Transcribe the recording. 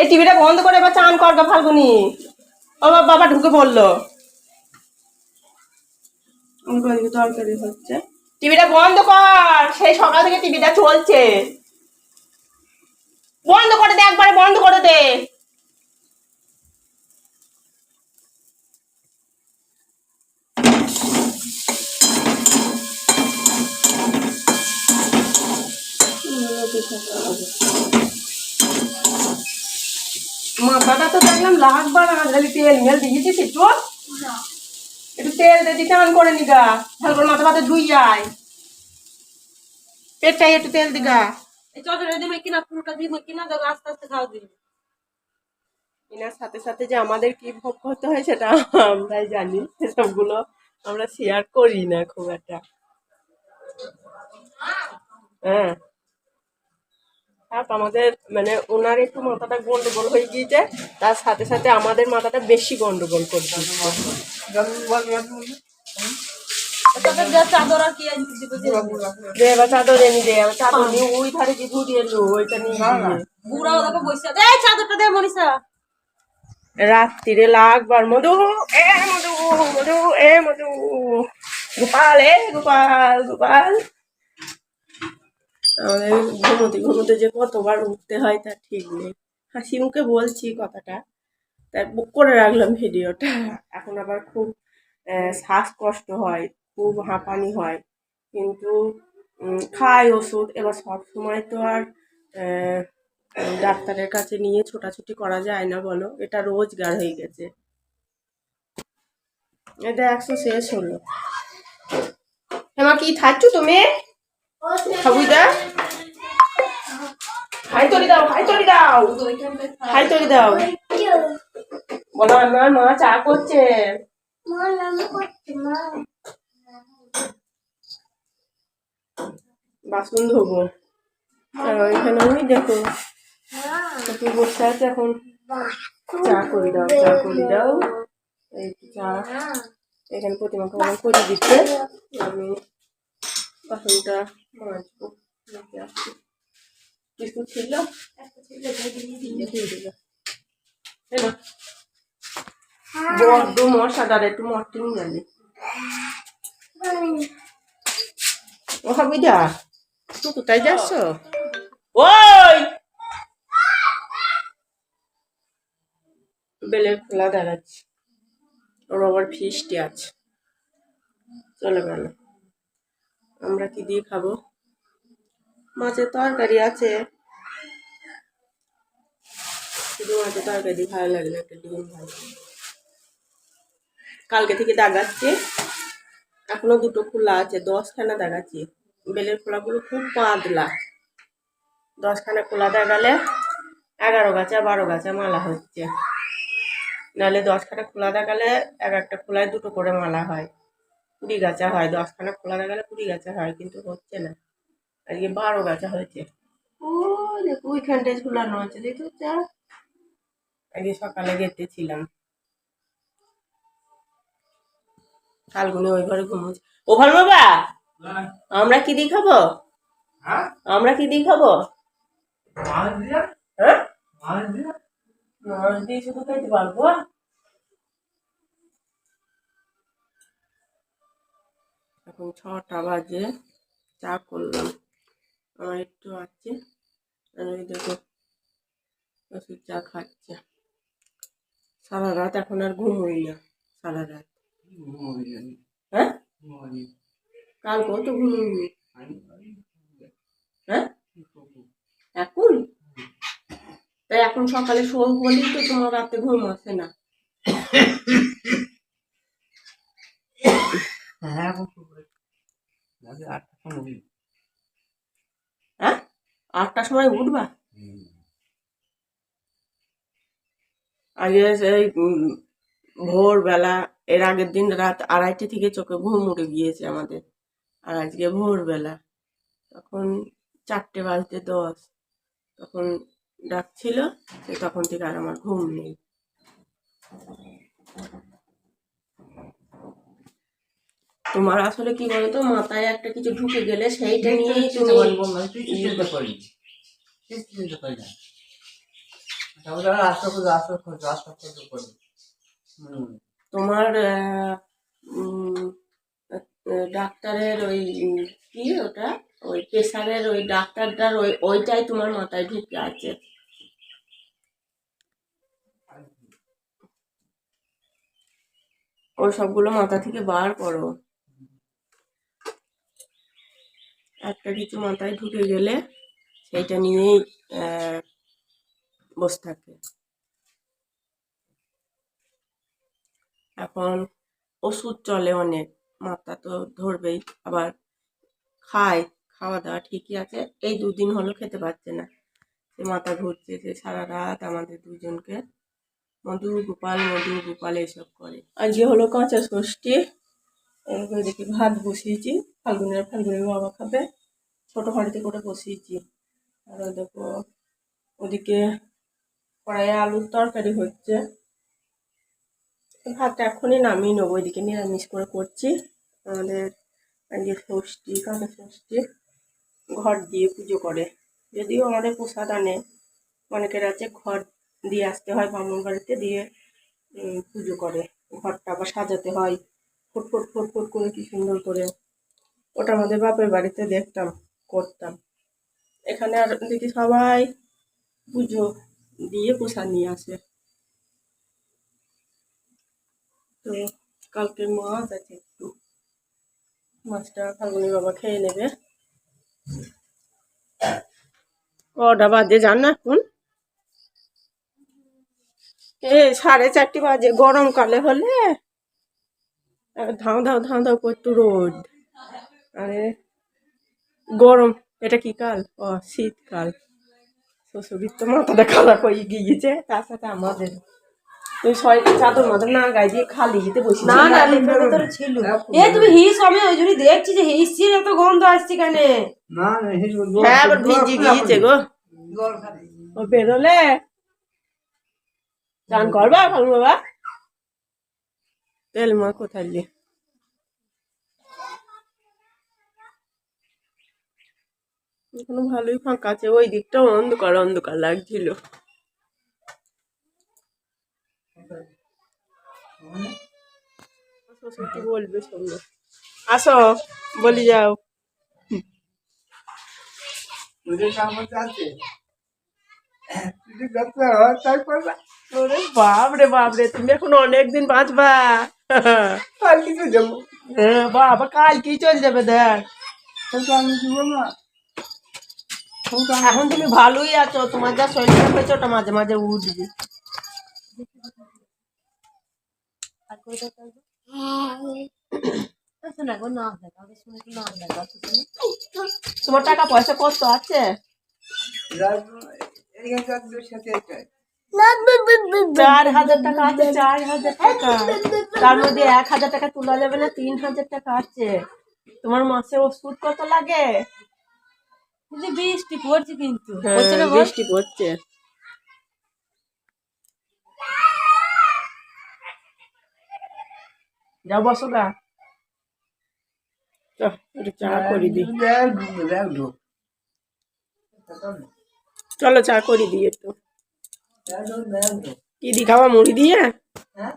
এই টিভিটা বন্ধ করে এবার চান কর গা ফাল্গুনি। ও বাবা ঢুকে পড়ল। তরকারি হচ্ছে। টিভিটা বন্ধ কর সেই সকাল থেকে টিভিটা চলছে। বন্ধ করে দে একবারে বন্ধ করে দে। মাথাটা তো দেখলাম লাগবার আজকাল তেল মেল দিয়েছিস একটু একটু তেল দিয়ে দিতে আন করে নিগা। ভালো করে মাথা মাথা ধুই যায় পেটটাই একটু তেল দিগা। এই চটরে দিমে কিনা পুরোটা দিমে কিনা দাও আস্তে আস্তে খাওয়া দিন এনার সাথে সাথে যে আমাদের কি ভোগ করতে হয় সেটা আমরাই জানি সেসবগুলো আমরা শেয়ার করি না খুব একটা। হ্যাঁ। থাক আমাদের মানে ওনার একটু মাথাটা গন্ডগোল হয়ে গিয়েছে তার সাথে সাথে আমাদের মাথাটা বেশি গন্ডগোল করে দিচ্ছে তারপর যা চাদর এনে দে নিয়ে ওই ধারে ঘুরিয়ে ওইটা নিয়ে বসে চাদরটা দে মনীষা। রাত্রিরে লাগবার মধু এ মধু মধু এ মধু। গোপাল এ গোপাল গোপাল। আমাদের ঘুমোতে ঘুমোতে যে কতবার উঠতে হয় তা ঠিক নেই। হাসি মুখে বলছি কথাটা তাই বুক করে রাখলাম ভিডিওটা। এখন আবার খুব শ্বাসকষ্ট হয়, খুব হাঁপানি হয়। কিন্তু খাই ওষুধ, এবার সব সময় তো আর ডাক্তারের কাছে নিয়ে ছোটাছুটি করা যায় না বলো, এটা রোজগার হয়ে গেছে। এটা একশো শেষ হলো। হেমা, কি থাকছো তুমি? খাবুইদা হাই তরি দাও, হাই তরি দাও। হাই তরি দাও। বলো আমার মা চা করছে। বাসন ধোবো। আর ওইখানে ওই দেখো একটু বসে আছে এখন। চা করে দাও, চা করে দাও। এই চা, এখানে প্রতিমাকে করে দিচ্ছে। আমি বাসনটা মাজবো মেজে আসছি বিস্কুট ছিল। বড্ড মশা দাঁড়া একটু মর্টিন গেলে ও হাবিদা তুই কোথায় যাচ্ছ? ওই! বেলের খোলা দাঁড়াচ্ছে। ওর আবার ফিস্টি আছে। চলে গেল। আমরা কি দিয়ে খাব? মাছের তরকারি আছে। শুধু মাছের তরকারি ভালো লাগল একটা ডিম ভালো কালকে থেকে দাগাচ্ছে। এখনও দুটো খোলা আছে, দশখানা দাগাচ্ছি। বেলের খোলাগুলো খুব পাতলা। দশখানা খোলা দাগালে এগারো গাছা, বারো গাছা মালা হচ্ছে। নাহলে দশখানা খোলা দেখালে এক একটা খোলায় দুটো করে মালা হয়। কুড়ি গাছা হয় দশখানা খোলা দেখালে কুড়ি গাছা হয় কিন্তু হচ্ছে না। আজকে বারো গাছা হয়েছে। ওই দেখো ওইখানটায় ঝুলানো আছে দেখো চা আজকে সকালে গেতে ছিলাম। কালগুলো ওই ঘরে ঘুমোচ্ছে। ও ভালো বাবা আমরা কি দিয়ে খাব? আমরা কি দিয়ে খাব? হ্যাঁ? মাছ দিয়ে? শুধু খাইতে পারব। এখন ছটা বাজে, চা করলাম। আমার একটু আছে, আমি দেখো ওষুধ চা খাচ্ছে। সারা রাত এখন আর ঘুমোই না, সারা রাত। হ্যাঁ? কাল কত ঘুমোবি? হ্যাঁ? এখন? তাই এখন সকালে শোক বলি তো তোমার রাতে ঘুম আসে না। হ্যাঁ আটটার সময় উঠবা। আগে সেই ভোরবেলা এর আগের দিন রাত আড়াইটে থেকে চোখে ঘুম উঠে গিয়েছে আমাদের। আর আজকে ভোরবেলা। তখন চারটে বাজতে দশ। তখন ডাকছিল সে তখন থেকে আর আমার ঘুম নেই। তোমার আসলে কি বলতো মাথায় একটা কিছু ঢুকে গেলে সেইটা নিয়েই তুমি রাস্তা করে রাস্তা করে করে করে। তোমার ডাক্তারের ওই কি ওটা? ওই প্রেশারের ওই ডাক্তারটার ওই ওইটাই তোমার মাথায় ঢুকে আছে। ওই সবগুলো মাথা থেকে বার করো। একটা কিছু মাথায় ঢুকে গেলে সেইটা নিয়েই বসে থাকে। এখন ওষুধ চলে অনেক, মাথা তো ধরবেই, আবার খায়, খাওয়া দাওয়া ঠিকই আছে, এই দুদিন হলো খেতে পারছে না। সে মাথা ঘুরছে, সে সারা রাত আমাদের দুজনকে মধু গোপাল মধু গোপাল এসব করে। আজকে হলো কাঁচা ষষ্ঠী। এরপরে দেখি ভাত বসিয়েছি, ফাল্গুনের ফাল্গুনের বাবা খাবে, ছোটো হাঁড়িতে করে বসিয়েছি। আর দেখো, ওদিকে কড়াইয়ে আলুর তরকারি হচ্ছে। ভাতটা এখনই নামিয়ে নেব ওইদিকে নিরামিষ করে করছি। আমাদের আজকে ষষ্ঠী কাঁচা ষষ্ঠী, ঘর দিয়ে পুজো করে। যদিও আমাদের প্রসাদ আনে, অনেকের আছে ঘর দিয়ে আসতে হয় ব্রাহ্মণ বাড়িতে দিয়ে পুজো করে। ঘরটা আবার সাজাতে হয়। ফুট ফুট ফুট ফুট করে কি সুন্দর করে ওটা আমাদের বাপের বাড়িতে দেখতাম, করতাম। এখানে আর দেখি সবাই পুজো দিয়ে প্রসাদ নিয়ে আসে। তো কালকে মাছ আছে একটু। মাছটা ফাল্গুনি বাবা খেয়ে নেবে। কটা বাজে যান না এখন? এ সাড়ে চারটে বাজে, গরমকালে হলে। ধাও ধাও ধাও ধাও করতো রোদ। আরে গরম। এটা কি কাল? ও শীতকাল। শ্বশুরির তো মাথাটা খারাপ হয়ে গিয়েছে তার সাথে আমাদের। তুই চাদর না গায়ে দিয়ে খালি যেতে বসে না না ছিল। এ তুমি হিস আমি ওই জন্যই দেখছি যে এত গন্ধ আসছে কেনে না না এই যে হ্যাঁ আবার ভিজে গিয়েছে গো। ও বেরোলে? চান করবা ভালো বাবা? তেল মা কোথায় লি এখনও ভালোই ফাঁকা আছে ওই দিকটা অন্ধকার অন্ধকার লাগছিল। বলবে আসো বলি যাও। তোদের কাম করতে আছে তুই করতে হয় তারপর ওরে বাপ রে বাপ রে তুমি এখন অনেকদিন বাঁচবা। আর কিছু যাব হ্যাঁ বাবা কাল কি চল যাবে দেখ আমি এখন তুমি ভালোই আছো তোমার যা শরীর হয়েছে ওটা মাঝে মাঝে উঠবে তোমার টাকা পয়সা কত আছে চার হাজার টাকা আছে চার হাজার টাকা তার মধ্যে এক হাজার টাকা তোলা যাবে না তিন হাজার টাকা আছে। তোমার মাসে ওষুধ কত লাগে? বৃষ্টি পড়ছে কিন্তু। হ্যাঁ? বৃষ্টি পড়ছে। যাও বসো গা। চা করে ঢুক চলো চা করে দিই একটু। কি দি খাওয়া মুড়ি দিয়ে? হ্যাঁ।